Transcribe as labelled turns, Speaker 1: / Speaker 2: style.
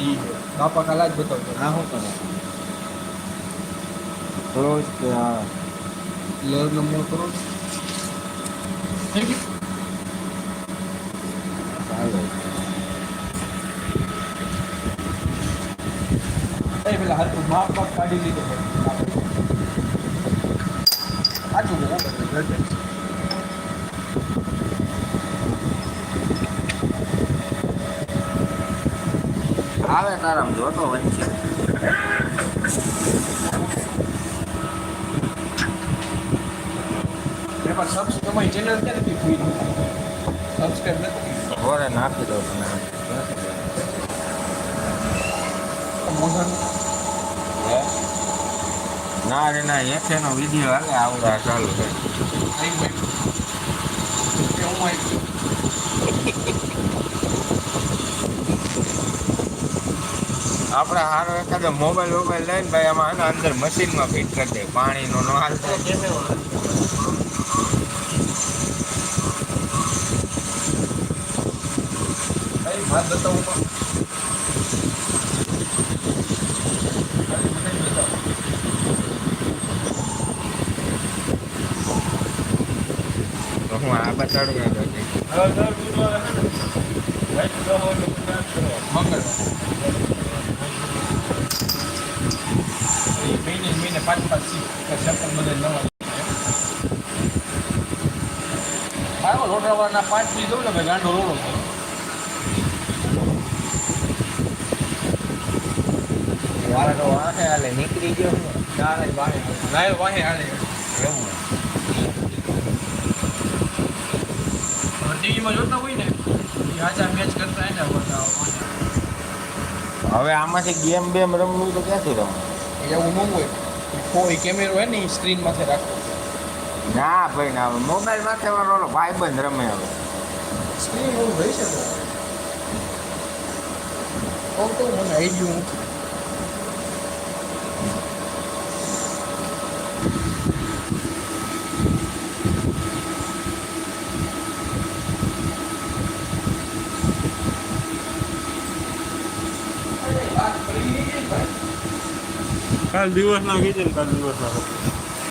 Speaker 1: ઈ બાપા કાલા જ બતાવતો
Speaker 2: આ શું કરે ક્લોઝ કે આ
Speaker 1: લર નંબર કરો
Speaker 2: ચાલે
Speaker 1: એ પેલા હાથું માપ બાપ કાઢી લીધો છે સાચું બરાબર
Speaker 2: આવે તારામ જોતો વચ્ચે.
Speaker 1: તમારી ચેનલ ક્યારે થી ફ્રી સબસ્ક્રાઇબ નથી
Speaker 2: ઘોરે નાખી દો તમે ના રે ના એનો વીડિયો હાલે આવડા ચાલુ છે
Speaker 1: નહીં ભાઈ કે હું આવી
Speaker 2: આપણે હારો એખાદો મોબાઈલ મોબાઈલ લઈને ભાઈ આમાં આના અંદર મશીનમાં ફિટ કરી દે પાણીનો નો હાલતો
Speaker 1: ભાઈ ભાત બતાવું પણ
Speaker 2: તો હું આ બતાડું
Speaker 1: મંગળ મહિને પાંચ પાંચ સીટ સપ્તમ બધે નવા આવ્યો રોટવાના પાંચ પી દઉં ને ભાઈ ગાંડો રોડો છે
Speaker 2: મારા તો વાંહે હાલે નીકળી ગયો
Speaker 1: ચાલે વાહે લાય વાહે હાલે
Speaker 2: એવું
Speaker 1: ટીવીમાં જોતા હોય ને એ આજા મેચ કરતા એને
Speaker 2: હવે આમાંથી ગેમ બેમ રમવું તો ક્યાંથી રમવું?
Speaker 1: એવું ન હોય. કોઈ કેમેરો હોય ને એ સ્ક્રીન માથે રાખો.
Speaker 2: ના ભાઈ ના મોબાઈલ માથે વાળો ઓલો ભાઈબંધ રમે હવે.
Speaker 1: સ્ક્રીન એવું રહી શકે કહું તો મને આવી ગયું
Speaker 3: કાલ દિવસ કીધે ને કાલ દિવસ ના